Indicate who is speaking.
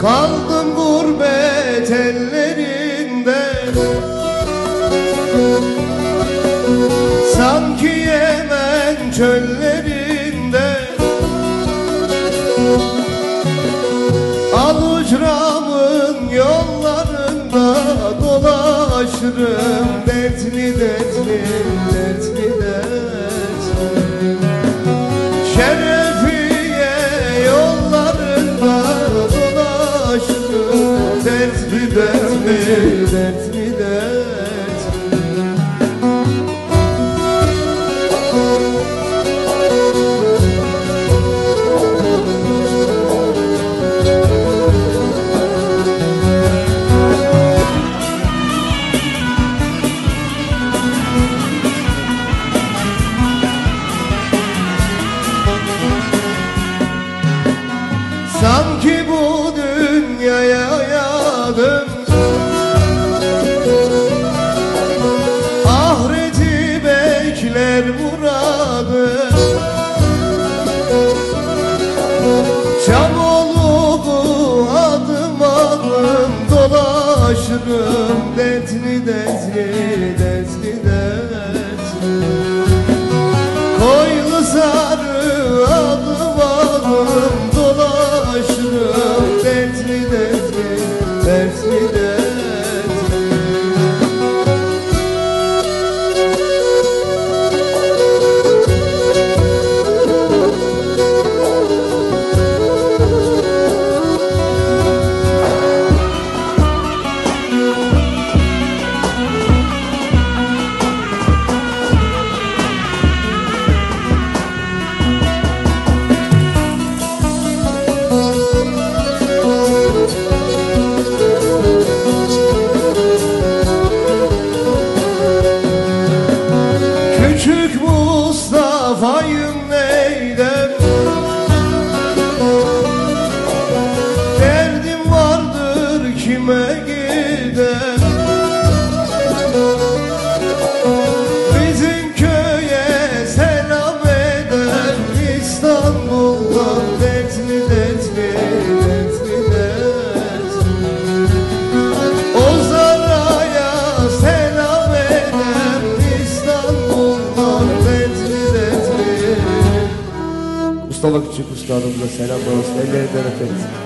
Speaker 1: Kaldım gurbet ellerinde. Sanki Yemen çöllerinde. Alucramın yollarında dolaşırım. Dertli dertli, dertli dertli. Şerefiye Dertli dertli, dertli dertli Sanki bu dünyaya
Speaker 2: anladım Küçük Usta'nın da selam olsun. Ellerinden öperiz.